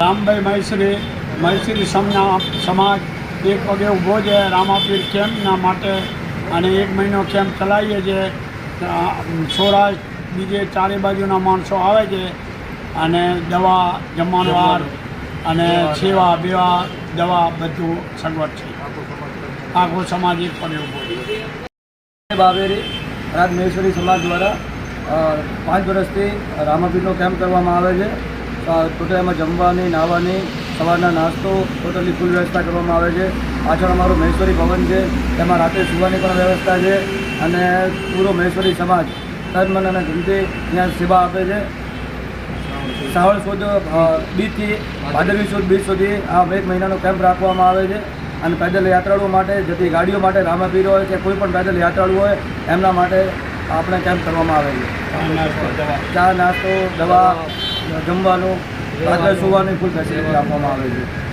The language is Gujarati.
રામભાઈ મહેશ્રી મહેશ્રી સમના સમાજ, એક પગે ઊભો છે રામાપીર કેમ્પના માટે અને એક મહિનો કેમ્પ ચલાવીએ છીએ સૌરાષ્ટ્ર બીજે ચારે બાજુના માણસો આવે છે અને દવા, જમણવાર અને સેવા, બેવા, દવા બધું સગવડ છે. આખો સમાજ એક પગે ઊભો છે. બાવેરી રાજ મહેશ્વરી સમાજ દ્વારા પાંચ વર્ષથી રામાપીરનો કેમ્પ કરવામાં આવે છે. ટોટલ એમાં જમવાની નાહવાની સવારના નાસ્તો ટોટલી ફૂલ વ્યવસ્થા કરવામાં આવે છે. પાછળ અમારું મહેશ્વરી ભવન છે તેમાં રાત્રે સુવાની પણ વ્યવસ્થા છે અને પૂરો મહેશ્વરી સમાજ તન મન અને ધનથી ત્યાં સેવા આપે છે. શ્રાવણ સુદ બીજથી ભાદરવી સુદ બીજ સુધી આ એક મહિનાનો કેમ્પ રાખવામાં આવે છે અને પેદલ યાત્રાળુઓ માટે જતી ગાડીઓ માટે રામાપીરો હોય કે કોઈ પણ પેદલ યાત્રાળુ હોય એમના માટે આપણે કેમ્પ કરવામાં આવે છે. ચા નાસ્તો દવા જમવાનું રાત્રે સુવાની ફૂલ ફેસિલિટી આપવામાં આવે છે.